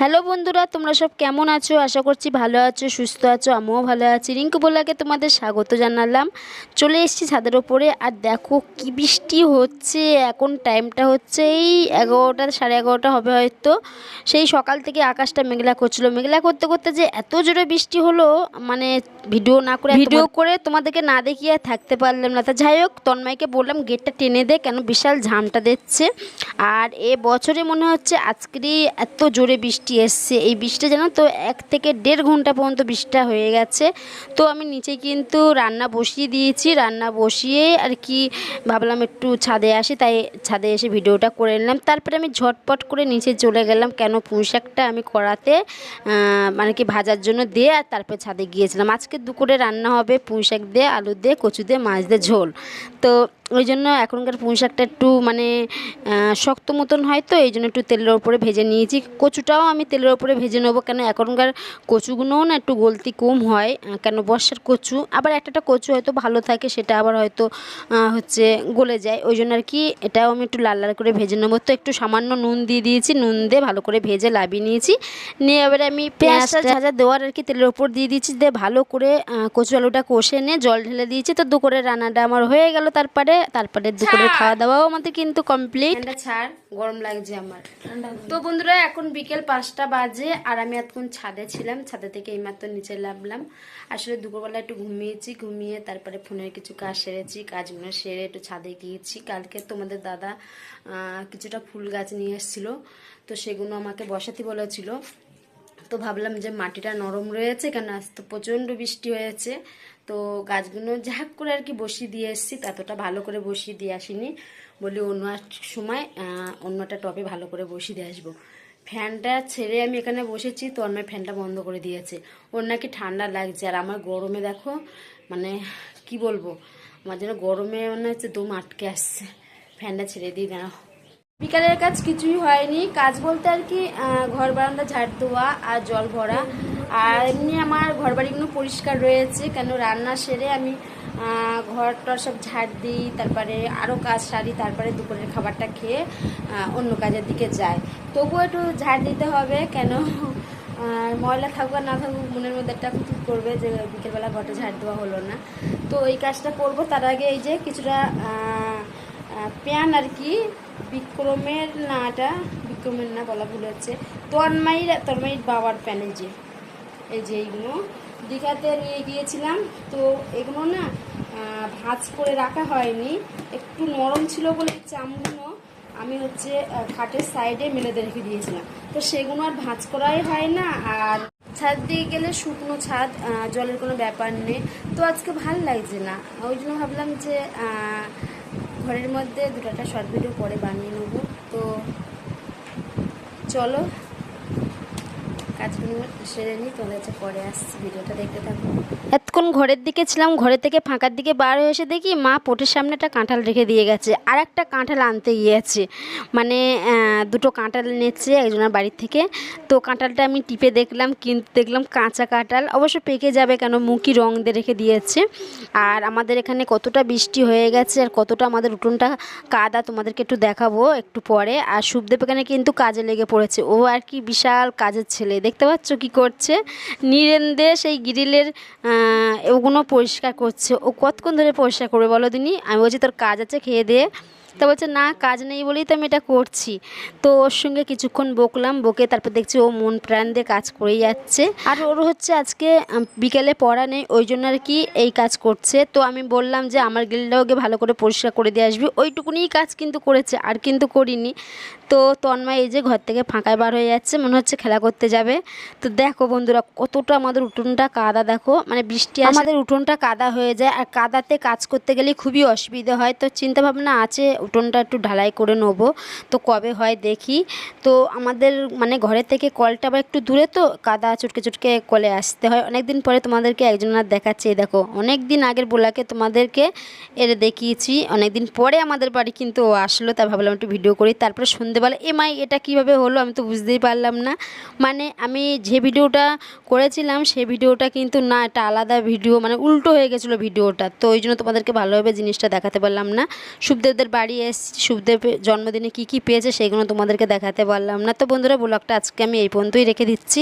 Hello বন্ধুরা তোমরা সব কেমন আছো? আশা করছি ভালো আছো সুস্থ আছো আমিও ভালো আছি। রিঙ্কু বোলাকে তোমাদের স্বাগত জানালাম। চলে এসেছি ছাদের ওপরে। আর দেখো কি বৃষ্টি হচ্ছে এখন টাইমটা হচ্ছে এই এগারোটা সাড়ে এগারোটা হবে হয়তো। সেই সকাল থেকে আকাশটা মেঘলা করছিল। মেঘলা করতে করতে যে এত জোরে বৃষ্টি হলো মানে ভিডিও না করে ভিডিও করে তোমাদেরকে না দেখিয়ে থাকতে পারলাম না। তা যাই হোক তন্ময়কে বললাম গেটটা টেনে দে কেন বিশাল ঝামটা দিচ্ছে? আর এ বছরে মনে হচ্ছে আজকেরই এত জোরে বৃষ্টি এসছে। এই বৃষ্টি জানো তো, এক থেকে দেড় ঘণ্টা পর্যন্ত বৃষ্টিটা হয়ে গেছে। তো আমি নিচে কিন্তু রান্না বসিয়ে দিয়েছি। রান্না বসিয়ে আর কি ভাবলাম একটু ছাদে আসি, তাই ছাদে এসে ভিডিওটা করে নিলাম। তারপরে আমি ঝটপট করে নিচে চলে গেলাম কেন পুঁই শাকটা আমি কড়াতে মানে কি ভাজার জন্য দিয়ে আর তারপরে ছাদে গিয়েছিলাম। আজকে দুপুরে রান্না হবে পুঁই শাক দিয়ে আলু দিয়ে, কচু দিয়ে, মাছ দিয়ে, ঝোল। তো ওই জন্য এখনকার পুঁই শাকটা একটু মানে শক্ত মতন হয় তো, এই জন্য একটু তেলের ওপরে ভেজে নিয়েছি। কচুটাও আমি তেলের ওপরে ভেজে নেব। কেন এখনকার কচুগুলোও না একটু গলতি কম হয় কেন বর্ষার কচু। আবার একটা একটা কচু হয়তো ভালো থাকে সেটা আবার হয়তো হচ্ছে গলে যায়। ওই জন্য আর কি এটাও আমি একটু লাল লাল করে ভেজে নেব। তো একটু সামান্য নুন দিয়ে দিয়েছি নুন দিয়ে ভালো করে ভেজে লাভিয়ে নিয়েছি। নিয়ে এবারে আমি পেঁয়াজটা ভাজা দেওয়ার আর কি তেলের ওপর দিয়ে দিয়েছি দিয়ে ভালো করে কচু আলুটা কষে নিয়ে জল ঢেলে দিয়েছি। তো দুপুরে রান্নাটা আমার হয়ে গেল তারপরে তারপরে দুপুরে খাওয়া দাওয়াও আমাদের কিন্তু কমপ্লিট ছাড় গরম লাগছে আমার। তো বন্ধুরা এখন বিকেল পাঁচটা বাজে আর আমি এতক্ষণ ছাদে ছিলাম। ছাদে থেকে এইমাত্র নিচে নামলাম। আসলে দুপুরবেলা একটু ঘুমিয়েছি, ঘুমিয়ে তারপরে ফোনের কিছু কাজ সেরেছি, কাজগুলো সেরে একটু ছাদে গিয়েছি। কালকে তোমাদের দাদা কিছুটা ফুল গাছ নিয়ে এসেছিল, তো সেগুলো আমাকে বসাতে বলেছিল। তো ভাবলাম যে মাটিটা নরম রয়েছে কেন? আজ তো প্রচণ্ড বৃষ্টি হয়েছে। তো গাছগুলো ঝাঁক করে আর কি বসিয়ে দিয়ে এসেছি ততটা ভালো করে বসিয়ে দিয়ে আসিনি। বলি অন্য সময় অন্যটা টবে ভালো করে বসিয়ে দিয়ে আসব। ফ্যানটা ছেড়ে আমি এখানে বসেছি, তো অন্য ফ্যানটা বন্ধ করে দিয়েছে। ওর নাকি ঠান্ডা লাগছে, আর আমার গরমে দেখো মানে কি বলব, আমার যেন গরমে মনে হচ্ছে দম আটকে আসছে। ফ্যানটা ছেড়ে দিই, দাঁড়াও। বিকালের কাজ কিছুই হয়নি। কাজ বলতে আর কি ঘর বারান্দা ঝাড় দেওয়া আর জল ভরা। আর এমনি আমার ঘর বাড়িগুলো পরিষ্কার রয়েছে, কেন রান্না সেরে আমি ঘর টর সব ঝাড় দিই, তারপরে আরও কাজ সারি, তারপরে দুপুরের খাবারটা খেয়ে অন্য কাজের দিকে যাই। তবুও একটু ঝাড় দিতে হবে, কেন? ময়লা থাকুক আর না থাকুক, মনের মধ্যে একটা খুঁত করবে যে বিকেলবেলা ঘরটা ঝাড় দেওয়া হলো না। তো এই কাজটা করব তার আগে এই যে কিছুটা প্যান আর কি, বিক্রমের নাটা, বিক্রমের না বলা ভুল হচ্ছে তন্মাইর তন্মাইর বাবার প্যান যে, এই যে এইগুলো। দীঘাতে নিয়ে গিয়েছিলাম, তো এগুলো না ভাঁজ করে রাখা হয়নি। একটু নরম ছিল বলে চামগুলো আমি হচ্ছে খাটের সাইডে মেলে রেখে দিয়েছিলাম। তো সেগুলো আর ভাঁজ করাই হয় না। আর ছাদ দিয়ে গেলে শুকনো ছাদ জলের কোনো ব্যাপার নেই। তো আজকে ভালো লাগছে না। ওই জন্য ভাবলাম যে ঘরের মধ্যে দুটো একটা শর্ট ভিডিও পরে বানিয়ে নেব। তো চলো এতক্ষণ ঘরের দিকে ছিলাম ঘরের থেকে ফাঁকার দিকে বার হয়ে এসে দেখি মা পোটের সামনে একটা কাঁঠাল রেখে দিয়ে গেছে। আর একটা কাঁঠাল আনতে গিয়েছে। মানে দুটো কাঁঠাল এনেছে একজনের বাড়ির থেকে। তো কাঁঠালটা আমি টিপে দেখলাম, কিন্তু দেখলাম কাঁচা কাঁঠাল। অবশ্য পেকে যাবে কেন মুখি রং দিয়ে রেখে দিয়েছে। আর আমাদের এখানে কতটা বৃষ্টি হয়ে গেছে আর কতটা আমাদের উঠোনটা কাদা, তোমাদেরকে একটু দেখাবো একটু পরে। আর শুভদেব এখানে কিন্তু কাজে লেগে পড়েছে। ও আর কি বিশাল কাজের ছেলে দেখতে পাচ্ছ কি করছে? নীরেন্দে সেই গ্রিলের ওগুলো পরিষ্কার করছে। ও কতক্ষণ ধরে পরিষ্কার করবে বলো দিনি? আমি বলছি তোর কাজ আছে, খেয়ে দিয়ে তা বলছে, না, কাজ নেই বলেই তো আমি এটা করছি। তো ওর সঙ্গে কিছুক্ষণ বকলাম, বকে তারপর দেখছি ও মন প্রাণ দিয়ে কাজ করেই যাচ্ছে। আর ওর হচ্ছে আজকে বিকেলে পড়া নেই, ওই জন্য আর কি এই কাজ করছে। তো আমি বললাম যে, আমার গ্রিলটাও গিয়ে ভালো করে পরিষ্কার করে দিয়ে আসবি। ওইটুকুনিই কাজ কিন্তু করেছে, আর কিন্তু করিনি। তো তন্ময় এই যে ঘর থেকে ফাঁকায় বার হয়ে যাচ্ছে, মনে হচ্ছে খেলা করতে যাবে। তো দেখো বন্ধুরা, কতটা আমাদের উঠোনটা কাদা, দেখো। মানে বৃষ্টি আমাদের উঠোনটা কাদা হয়ে যায়, আর কাদাতে কাজ করতে গেলে খুবই অসুবিধা হয়। তো চিন্তা ভাবনা আছে উঠোনটা একটু ঢালাই করে নেব। তো কবে হয় দেখি। তো আমাদের মানে ঘরের থেকে কলটা আবার একটু দূরে তো, কাদা চুটকে চুটকে কলে আসতে হয়। অনেক দিন পরে তোমাদেরকে একজনের দেখাচ্ছে দেখো। অনেক দিন আগের বোলাকে তোমাদেরকে এর দেখিয়েছি। অনেক দিন পরে আমাদের বাড়ি কিন্তু আসলো, তাই ভাবলাম একটু ভিডিও করি। তারপরে সন্ধেবেলা, এ মাই এটা কীভাবে হলো? আমি তো বুঝতেই পারলাম না। মানে আমি যে ভিডিওটা করেছিলাম, সে ভিডিওটা কিন্তু না, এটা আলাদা ভিডিও মানে উল্টো হয়ে গেছিল ভিডিওটা। তো ওই জন্য তোমাদেরকে ভালোভাবে জিনিসটা দেখাতে পারলাম না। সুখদেবদের বাড়ি বাড়ি এসেছি শুভদেবের জন্মদিনে কী কী পেয়েছে সেগুলো তোমাদেরকে দেখাতে পারলাম না। তো বন্ধুরা, ব্লগটা আজকে আমি এই পর্যন্তই রেখে দিচ্ছি।